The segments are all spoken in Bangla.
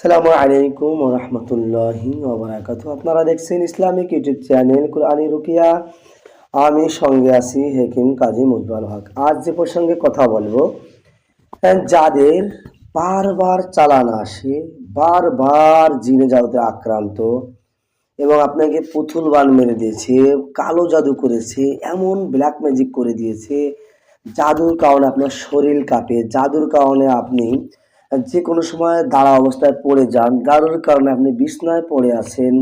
সালামু আলাইকুম রহমতুল্লাহি ওবরাকাতু আপনারা দেখছেন ইসলামিক ইউটিউব চ্যানেল কুরআনি রুকিয়া। আমি সঙ্গে আছি হেকিম কাজী মুজবাল হক। আজ যে প্রসঙ্গে কথা বলব, যাদের বারবার চালান আসে, বারবার জিনে জাদুতে আক্রান্ত এবং আপনাকে পুতুল বান মেরে দিয়েছে, কালো জাদু করেছে, এমন ব্ল্যাক ম্যাজিক করে দিয়েছে, জাদুর কারণে আপনার শরীর কাঁপে, জাদুর কারণে আপনি যে কোনো সময় দাঁড়া অবস্থায় পড়ে যান। জাদুর কারণে আপনি বিছনায় পড়ে আছেন।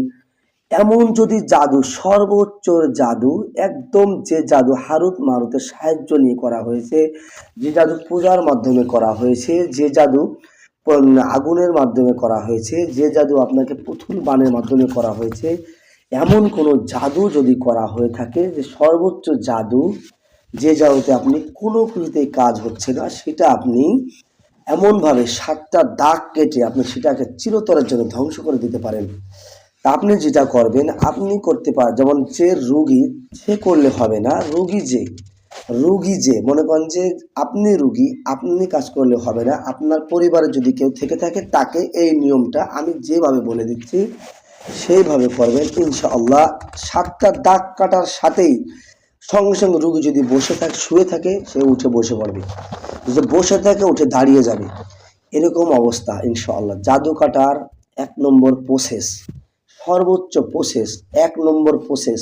এমন যদি জাদু, সর্বোচ্চ জাদু, একদম যে জাদু হারুত মারুতের সাহায্য নিয়ে করা হয়েছে, যে জাদু পূজার মাধ্যমে করা হয়েছে, যে জাদু আগুনের মাধ্যমে করা হয়েছে, যে জাদু আপনাকে পুতুল বানের মাধ্যমে করা হয়েছে, এমন কোনো জাদু যদি করা হয়ে থাকে, যে সর্বোচ্চ জাদু, যে জাদুতে আপনি কোনো কিছুতেই কাজ হচ্ছে না, সেটা আপনি এমনভাবে সাতটা দাগ কেটে আপনি সেটাকে চিরতরের জন্য ধ্বংস করে দিতে পারেন। আপনি যেটা করবেন, আপনি করতে পারেন যেমন যে রুগী, সে করলে হবে না। রুগী যে রুগী যে, মনে করেন যে আপনি রুগী, আপনি কাজ করলে হবে না। আপনার পরিবারে যদি কেউ থেকে থাকে, তাকে এই নিয়মটা আমি যেভাবে বলে দিচ্ছি, সেইভাবে করবেন। ইনশাআল্লাহ সাতটা দাগ কাটার সাথেই সঙ্গে সঙ্গে রুগী যদি বসে থাকে, শুয়ে থাকে, সে উঠে বসে পড়বে। যদি বসে থেকে উঠে দাঁড়িয়ে যাবে, এরকম অবস্থা, ইনশাআল্লাহ। জাদু কাটার এক নম্বর প্রসেস সর্বোচ্চ প্রসেস এক নম্বর প্রসেস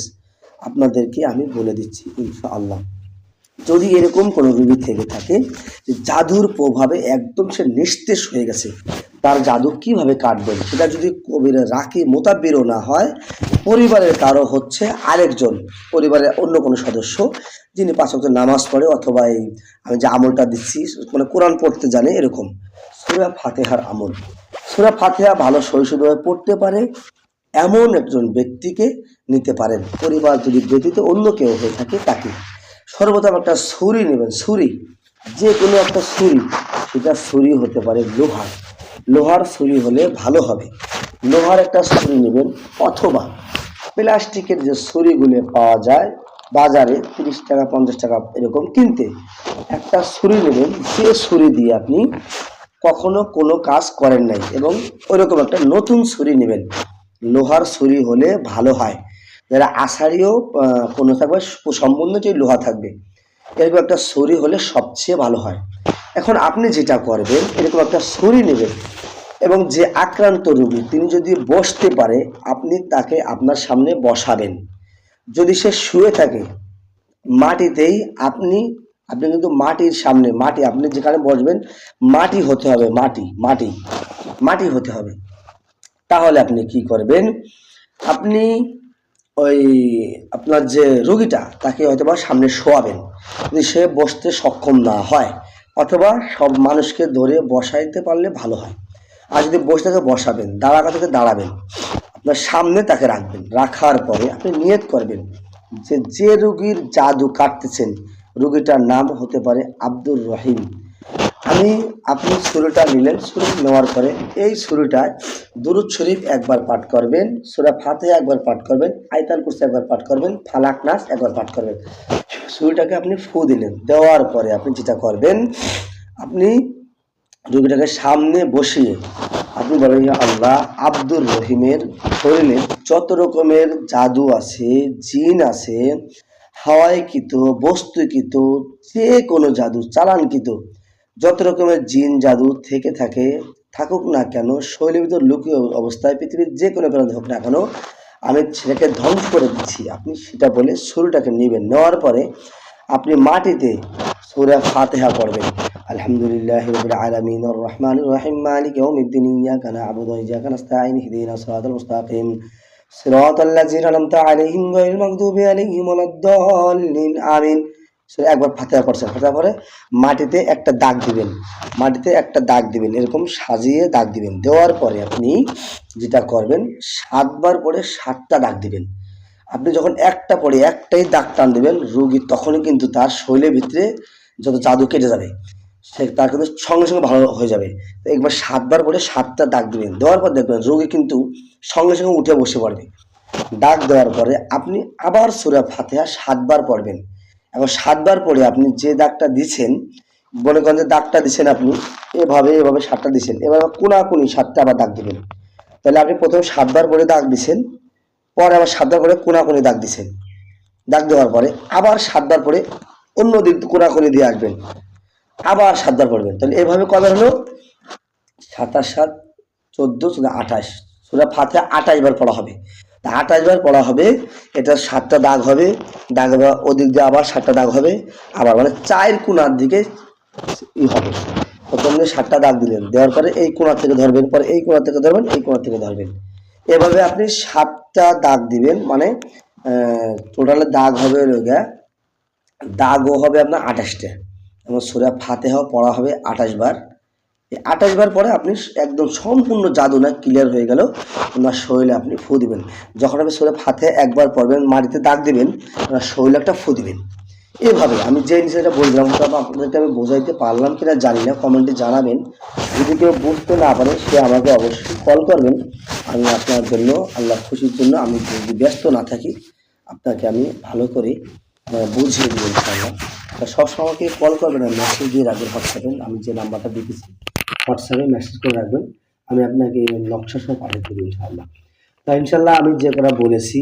আপনাদেরকে আমি বলে দিচ্ছি, ইনশাআল্লাহ। যদি এরকম কোনো রুগী থেকে থাকে, যে জাদুর প্রভাবে একদম সে নিস্তেজ হয়ে গেছে তার জাদু কীভাবে কাটবেন সেটা যদি কবির রাখি মোতাবেরও না হয়, পরিবারের কারও হচ্ছে আরেকজন পরিবারের অন্য কোনো সদস্য যিনি পাঁচ ওয়াক্ত নামাজ পড়ে অথবা এই আমি যে আমলটা দিচ্ছি মানে কোরআন পড়তে জানে এরকম। সুরা ফাতেহার আমল। সুরা ফাতেহা ভালো শৈশবে পড়তে পারে, এমন একজন ব্যক্তিকে নিতে পারেন। পরিবার যদি ব্যতীত অন্য কেউ হয়ে থাকে তাকে। সর্বপ্রথম একটা ছুরি নেবেন, ছুরি। যে কোনো একটা ছুরি, সেটা ছুরি হতে পারে লোহার। লোহার ছুরি হলে ভালো হবে। লোহার একটা ছুরি নেবেন অথবা প্লাস্টিকের যে ছুরিগুলো পাওয়া যায় বাজারে তিরিশ টাকা, পঞ্চাশ টাকা এরকম কিনতে, একটা ছুরি নেবেন। যে ছুরি দিয়ে আপনি কখনো কোনো কাজ করেন নাই এবং ওইরকম একটা নতুন ছুরি নেবেন। লোহার ছুরি হলে ভালো হয়। যারা আষাঢ়িও কোনো থাকবে, সম্পূর্ণ যে লোহা থাকবে, এরকম একটা ছুরি হলে সবচেয়ে ভালো হয়। এখন আপনি যেটা করবেন, এরকম একটা ছুরি নেবেন এবং যে আক্রান্ত রোগী, তিনি যদি বসতে পারে, আপনি তাকে আপনার সামনে বসাবেন। যদি সে শুয়ে থাকে, মাটিতেই আপনি আপনি কিন্তু মাটির সামনে, মাটি, আপনি যেখানে বসবেন, মাটি হতে হবে, মাটি মাটি মাটি হতে হবে। তাহলে আপনি কি করবেন? আপনি ওই আপনার যে রুগীটা, তাকে হয়তো বা সামনে শোয়াবেন। যদি সে বসতে সক্ষম না হয় অথবা সব মানুষকে ধরে বসাইতে পারলে ভালো হয়। আর যদি বসে থাকে, বসাবেন, দাঁড়া থেকে দাঁড়াবেন। আপনার সামনে তাকে রাখবেন। রাখার পরে আপনি নিয়ত করবেন যে যে রুগীর জাদু কাটতেছেন, রুগীটার নাম হতে পারে আব্দুর রহিম। আমি আপনি শুরুটা নিলেন শুরু নেওয়ার পরে এই শুরুটায় দুরুদ শরীফ একবার পাঠ করবেন, সুরা ফাতে একবার পাঠ করবেন আয়তাল কুরসি একবার পাঠ করবেন, ফালাক নাস একবার পাঠ করবেন। শুরুটাকে আপনি ফু দিলেন, দেওয়ার পরে আপনি যেটা করবেন, আপনি রোগীটাকে সামনে বসিয়ে আপনি বলেন আল্লাহ, আব্দুর রহিমের শরীরে যত রকমের জাদু আছে, জিন আছে, হাওয়াইকৃত, বস্তুকৃত, যে কোনো জাদু, চালানকৃত, যত রকমের জিন জাদু থেকে থাকে, থাকুক না কেন ভিতর লুকীয় অবস্থায় পৃথিবীর যে কোনো প্রাণী হোক না কেন আমি ছেলেকে ধ্বংস করে দিচ্ছি। আপনি সেটা বলে সরুটাকে নেবেন। নেওয়ার পরে আপনি মাটিতে সুরা ফাতেহা পড়বেন। আলহামদুলিল্লাহ রাব্বিল আলামিন আর রহিম, মালিক ইয়াউমিদ্দিন, ইয়াকা না'বুদু ওয়া ইয়াকা নাস্তাঈন ইহদিনাস সিরাতাল মুস্তাকিম। সিরাতাল লাযিনা আনআমতা আলাইহিম গায়রিল মাগদুবি আলাইহিম ওয়ালাদ-দাল্লিন। আমিন। সে একবার ফাতিহা পড়ছেন ফাতিহা পরে মাটিতে একটা দাগ দিবেন। মাটিতে একটা দাগ দিবেন, এরকম সাজিয়ে দাগ দিবেন। দেওয়ার পরে আপনি যেটা করবেন, সাতবার পরে সাতটা দাগ দিবেন। আপনি যখন একটা পরে একটাই দাগ টান দেবেন, রোগী তখনই কিন্তু তার শৈলের ভিতরে যত জাদু কেটে যাবে, সে তার কিন্তু সঙ্গে সঙ্গে ভালো হয়ে যাবে। তো একবার সাতবার পরে সাতটা দাগ দিবেন। দেওয়ার পর দেখবেন রোগী কিন্তু সঙ্গে সঙ্গে উঠে বসে পড়বে। দাগ দেওয়ার পরে আপনি আবার সুরা ফাতেহা সাতবার পড়বেন। এবং সাতবার পরে আপনি যে দাগটা দিচ্ছেন মনে করেন যে দাগটা দিছেন আপনি, এভাবে এভাবে সাতটা দিছেন। এবার কোনাকুনি সাতটা আবার দাগ দিবেন। তাহলে আপনি প্রথমে সাতবার করে দাগ দিছেন, পরে আবার সাতবার করে কোনাকুনি দাগ দিছেন। দাগ দেওয়ার পরে আবার সাতবার পরে অন্য দিক কোনাকুনি দিয়ে আসবেন। আবার সাতবার পড়বেন। তাহলে এভাবে কবে হলো? সাতাশ সাত, চোদ্দ চোদ্দ, আঠাশ। সুরা ফাতে আঠাশ বার পড়া হবে। আঠাশ বার পড়া হবে, এটা সাতটা দাগ হবে, দাগ ওদিক দিয়ে আবার সাতটা দাগ হবে, আবার মানে চায়ের কোনার দিকে ই হবে। প্রথম প্রথমে সাতটা দাগ দিলেন, দেওয়ার পরে এই কোণা থেকে ধরবেন, পরে এই কোণা থেকে ধরবেন, এই কোণা থেকে ধরবেন। এভাবে আপনি সাতটা দাগ দিবেন মানে টোটালে দাগ হবে গিয়া, দাগও হবে আপনার আঠাশটা। এবং সুরা ফাতেহাও পড়া হবে আঠাশ বার। আঠাশ বার পরে আপনি একদম সম্পূর্ণ জাদু না ক্লিয়ার হয়ে গেল ওনার শরীরে আপনি ফু দিবেন। যখন আপনি সুরা হাতে একবার পড়বেন, মাটিতে দাগ দিবেন ওনার শরীরে একটা ফু দিবেন। এভাবে আমি যে জিনিসটা বললাম ওটা আপনাদেরকে আমি বোঝাইতে পারলাম কিনা জানি না কমেন্টে জানাবেন। যদি কেউ বুঝতে না পারে, সে আমাকে অবশ্যই কল করবেন। আমি আপনার জন্য আল্লাহ খুশির জন্য আমি যদি ব্যস্ত না থাকি, আপনাকে আমি ভালো করে বুঝিয়ে তা সবসময় আমাকে কল করবেন মেসেজ দিয়ে রাখবেন হোয়াটসঅ্যাপে আমি যে নাম্বারটা দিতেছি হোয়াটসঅ্যাপে মেসেজ করে রাখবেন। আমি আপনাকে নকশা সব পাঠিয়ে দেবো ইনশাআল্লাহ। তা ইনশাল্লাহ আমি যে কথা বলেছি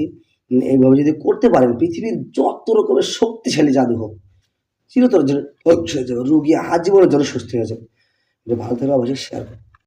এইভাবে যদি করতে পারেন, পৃথিবীর যত রকমের শক্তিশালী জাদু হোক, চিরতর জন্য রুগী আজীবনের জন্য সুস্থ হয়ে যাবে। ভালো থাকবে অবশ্যই শেয়ার করুন